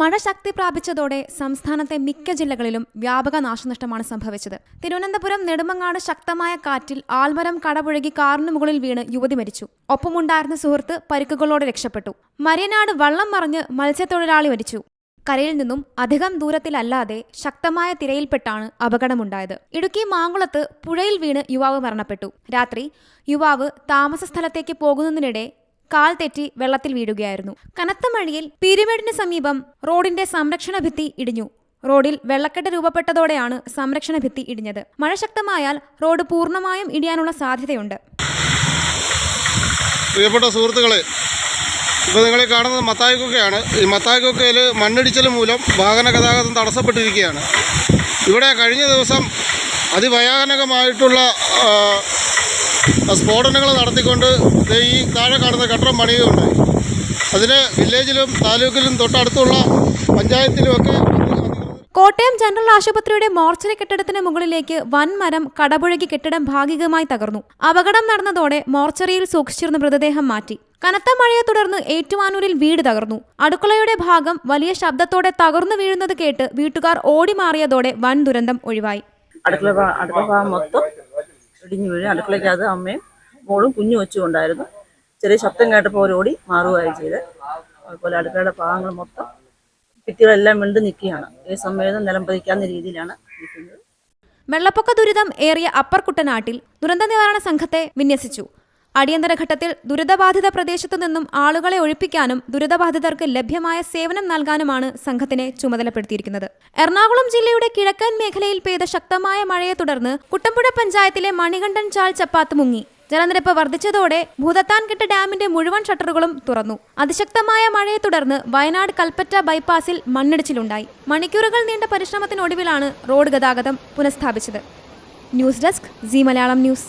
മഴ ശക്തി പ്രാപിച്ചതോടെ സംസ്ഥാനത്തെ മിക്ക ജില്ലകളിലും വ്യാപക നാശനഷ്ടമാണ് സംഭവിച്ചത്. തിരുവനന്തപുരം നെടുമങ്ങാട് ശക്തമായ കാറ്റിൽ ആൽമരം കടപുഴകി കാറിന് മുകളിൽ വീണ് യുവതി മരിച്ചു. ഒപ്പമുണ്ടായിരുന്ന സുഹൃത്ത് പരിക്കുകളോടെ രക്ഷപ്പെട്ടു. മരിയനാട് വള്ളം മറിഞ്ഞ് മത്സ്യത്തൊഴിലാളി മരിച്ചു. കരയിൽ നിന്നും അധികം ദൂരത്തിലല്ലാതെ ശക്തമായ തിരയിൽപ്പെട്ടാണ് അപകടമുണ്ടായത്. ഇടുക്കി മാങ്കുളത്ത് പുഴയിൽ വീണ് യുവാവ് മരണപ്പെട്ടു. രാത്രി യുവാവ് താമസ സ്ഥലത്തേക്ക് പോകുന്നതിനിടെ കാൽ തെറ്റി വെള്ളത്തിൽ വീഴുകയായിരുന്നു. കനത്ത മഴയിൽ പിരിമേടിന് സമീപം റോഡിന്റെ സംരക്ഷണ ഭിത്തി ഇടിഞ്ഞു. റോഡിൽ വെള്ളക്കെട്ട് രൂപപ്പെട്ടതോടെയാണ് സംരക്ഷണ ഭിത്തി ഇടിഞ്ഞത്. മഴ ശക്തമായാൽ റോഡ് പൂർണമായും ഇടിയാനുള്ള സാധ്യതയുണ്ട്. പ്രിയപ്പെട്ട സുഹൃത്തുക്കളെ ഇപ്പോൾ നിങ്ങളെ കാണുന്നത് മത്തായിക്കുക്കയാണ് ഈ മത്തായിക്കുക്കയിൽ മണ്ണിടിച്ചൽ മൂലം വാഹന ഗതാഗതം തടസ്സപ്പെട്ടിരിക്കുകയാണ്. ഇവിടെ കഴിഞ്ഞ ദിവസം അതിഭയാനകമായിട്ടുള്ള സ്ഫോടനങ്ങൾ നടത്തിക്കൊണ്ട് ദേ ഈ താഴെ കാണുന്ന കെട്ടിടം പണിയുകയുണ്ടായി. അതിന് വില്ലേജിലും താലൂക്കിലും തൊട്ടടുത്തുള്ള പഞ്ചായത്തിലുമൊക്കെ കോട്ടയം ജനറൽ ആശുപത്രിയുടെ മോർച്ചറി കെട്ടിടത്തിന് മുകളിലേക്ക് വൻമരം കടപുഴകി കെട്ടിടം ഭാഗികമായി തകർന്നു. അപകടം നടന്നതോടെ മോർച്ചറിയിൽ സൂക്ഷിച്ചിരുന്ന മൃതദേഹം മാറ്റി. കനത്ത മഴയെ തുടർന്ന് ഏറ്റുമാനൂരിൽ വീട് തകർന്നു. അടുക്കളയുടെ ഭാഗം വലിയ ശബ്ദത്തോടെ തകർന്നു വീഴുന്നത് കേട്ട് വീട്ടുകാർ ഓടി മാറിയതോടെ വൻ ദുരന്തം ഒഴിവായി. അടുക്കള അടുക്കള ഭാഗം മൊത്തം ഇടിഞ്ഞു വീഴും അടുക്കളയ്ക്കകത്ത് അമ്മയും മോളും കുഞ്ഞു വെച്ചും ഉണ്ടായിരുന്നു ചെറിയ ശബ്ദം കേട്ടപ്പോൾ ഓടി മാറുകയായി ചെയ്ത്. അതുപോലെ അടുക്കളയുടെ ഭാഗങ്ങൾ മൊത്തം ഭിത്തികളെല്ലാം വീണ്ട് നിൽക്കുകയാണ്. ഈ സമയത്ത് നിലം പതിക്കാവുന്ന രീതിയിലാണ് നിൽക്കുന്നത് വെള്ളപ്പൊക്ക ദുരിതം ഏറിയ അപ്പർ കുട്ടനാട്ടിൽ ദുരന്ത നിവാരണ സംഘത്തെ വിന്യസിച്ചു. അടിയന്തര ഘട്ടത്തിൽ ദുരിതബാധിത പ്രദേശത്തു നിന്നും ആളുകളെ ഒഴിപ്പിക്കാനും ദുരിതബാധിതർക്ക് ലഭ്യമായ സേവനം നൽകാനുമാണ് സംഘത്തിനെ ചുമതലപ്പെടുത്തിയിരിക്കുന്നത്. എറണാകുളം ജില്ലയുടെ കിഴക്കൻ മേഖലയിൽ പെയ്ത ശക്തമായ മഴയെ തുടർന്ന് കുട്ടമ്പുഴ പഞ്ചായത്തിലെ മണികണ്ഠൻ ചാൽ ചപ്പാത്ത് മുങ്ങി. ജലനിരപ്പ് വർദ്ധിച്ചതോടെ ഭൂതത്താൻകെട്ട് ഡാമിന്റെ മുഴുവൻ ഷട്ടറുകളും തുറന്നു. അതിശക്തമായ മഴയെ തുടർന്ന് വയനാട് കൽപ്പറ്റ ബൈപ്പാസിൽ മണ്ണിടിച്ചിലുണ്ടായി. മണിക്കൂറുകൾ നീണ്ട പരിശ്രമത്തിനൊടുവിലാണ് റോഡ് ഗതാഗതം പുനഃസ്ഥാപിച്ചത്. News desk Zee Malayalam news.